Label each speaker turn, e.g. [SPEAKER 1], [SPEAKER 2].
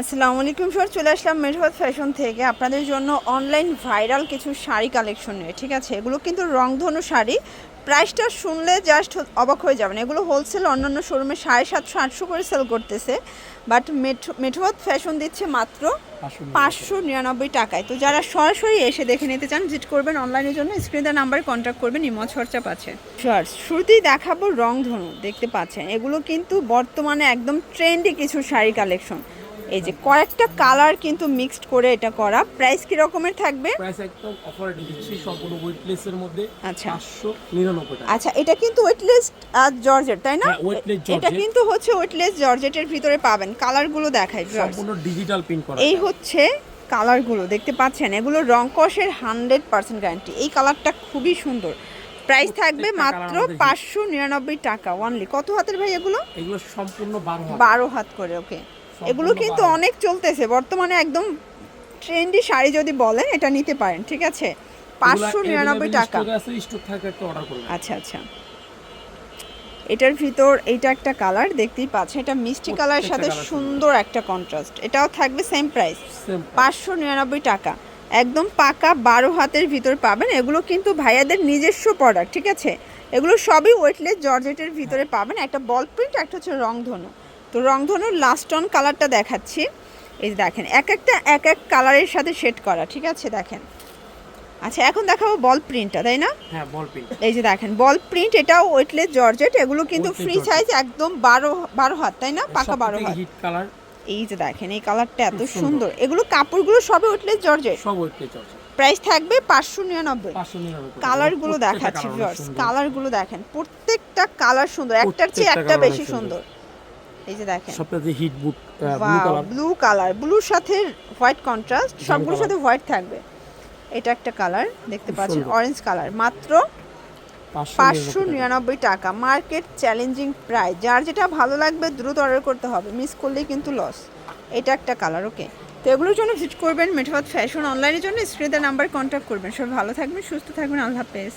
[SPEAKER 1] আসসালামু আলাইকুম স্যার চলে আসলাম মেঠবাদ ফ্যাশন থেকে। আপনাদের জন্য অনলাইন ভাইরাল কিছু শাড়ি কালেকশন নিয়ে ঠিক আছে? এগুলো কিন্তু রংধনু শাড়ি। প্রাইসটা শুনলে জাস্ট অবাক হয়ে যাবেন। এগুলো হোলসেল অন্যান্য শোরুমে সাড়ে সাতশো আটশো করে সেল করতেছে। বাট মেঠবাদ ফ্যাশন দিচ্ছে মাত্র পাঁচশো নিরানব্বই টাকায়। তো যারা সরাসরি এসে দেখে নিতে চান ভিজিট করবেন অনলাইনের জন্য। স্ক্রিনের নাম্বারে কন্ট্যাক্ট করবেন ইমজ খরচা পাচ্ছে শর্টস শুরুতেই দেখাবো রংধনু দেখতে পাচ্ছেন। এগুলো কিন্তু বর্তমানে একদম ট্রেন্ডি কিছু শাড়ি কালেকশন। এই যে কয়েকটা কালার কিন্তু মিক্সড করে এটা করা। প্রাইস কি রকমের থাকবে?
[SPEAKER 2] প্রাইস একদম অফার দিচ্ছি সম্পূর্ণ ওয়েটলেসের মধ্যে
[SPEAKER 1] আচ্ছা।
[SPEAKER 2] পাঁচশো নিরানব্বই টাকা।
[SPEAKER 1] আচ্ছা এটা কিন্তু ওয়েটলেস আর জর্জেট তাই না?
[SPEAKER 2] হ্যাঁ,
[SPEAKER 1] এটা কিন্তু হচ্ছে ওয়েটলেস জর্জেটের ভিতরে পাবেন। কালারগুলো দেখাই।
[SPEAKER 2] সম্পূর্ণ ডিজিটাল প্রিন্ট করা
[SPEAKER 1] এই হচ্ছে কালারগুলো দেখতে পাচ্ছেন? এগুলো রং কষের হান্ড্রেড পার্সেন্ট গ্যারান্টি এই কালারটা খুবই সুন্দর। প্রাইস থাকবে মাত্র পাঁচশো নিরানব্বই টাকা ওনলি কত হাতের ভাই এগুলো?
[SPEAKER 2] এগুলো সম্পূর্ণ বারো হাত।
[SPEAKER 1] করে ওকে এগুলো কিন্তু অনেক চলতেছে। বর্তমানে একদম ট্রেন্ডি শাড়ি যদি বলেন এটা নিতে পারেন ঠিক আছে? পাঁচশো নিরানব্বই টাকা। আচ্ছা আচ্ছা। এটার ভিতর এইটা একটা কালার দেখতেই পাচ্ছেন এটা মিষ্টি কালারের সাথে সুন্দর একটা কন্ট্রাস্ট এটাও থাকবে সেম প্রাইস পাঁচশো নিরানব্বই টাকা। একদম পাকা বারো হাতের ভিতর পাবেন। এগুলো কিন্তু ভাইয়াদের নিজস্ব প্রোডাক্ট ঠিক আছে? এগুলো সবই ওয়েটলেস জর্জেটের ভিতরে পাবেন। একটা বল প্রিন্ট একটা হচ্ছে রংধনু। তো রংধনুর লাস্ট অন কালারটা দেখাচ্ছি। এই যে দেখেন এক একটা এক এক কালারের সাথে সেট করা ঠিক আছে? দেখেন। আচ্ছা এখন দেখাবো বল প্রিন্টটা তাই না?
[SPEAKER 2] হ্যাঁ বল প্রিন্ট
[SPEAKER 1] এই যে দেখেন বল প্রিন্ট এটাও ওয়েটলেস জর্জেট এগুলো কিন্তু ফ্রি সাইজ একদম বারো বারো হাত তাই না? পাকা বারো হাত।
[SPEAKER 2] হিট কালার
[SPEAKER 1] এই যে দেখেন এই কালারটা এত
[SPEAKER 2] সুন্দর।
[SPEAKER 1] এগুলো কাপড়গুলো সবই ওয়েটলেস জর্জেট
[SPEAKER 2] সব ওয়েটলেস চলছে
[SPEAKER 1] প্রাইস থাকবে পাঁচশো নিরানব্বই। কালারগুলো দেখাচ্ছি। কালারগুলো দেখেন প্রত্যেকটা কালার সুন্দর। একটার চেয়ে একটা বেশি সুন্দর। এই যে দেখেন।
[SPEAKER 2] সবটাতে হিট বুট ব্লু কালার
[SPEAKER 1] ব্লু কালার ব্লুর সাথে হোয়াইট কন্ট্রাস্ট সবগুলোর। সাথে হোয়াইট থাকবে। এটা একটা কালার দেখতে পাচ্ছেন অরেঞ্জ কালার মাত্র
[SPEAKER 2] পাঁচশো
[SPEAKER 1] নিরানব্বই টাকা। মার্কেট চ্যালেঞ্জিং প্রাইস যার যেটা ভালো লাগবে দ্রুত অর্ডার করতে হবে। মিস করলেই কিন্তু লস এটা একটা কালার ওকে তো এগুলোর জন্য ভিজিট করবেন মেঠাবাদ ফ্যাশন অনলাইনের জন্য। স্ক্রিনের নাম্বার কন্ট্যাক্ট করবেন। সব ভালো থাকবেন সুস্থ থাকবেন। আল্লাহ হাফেজ।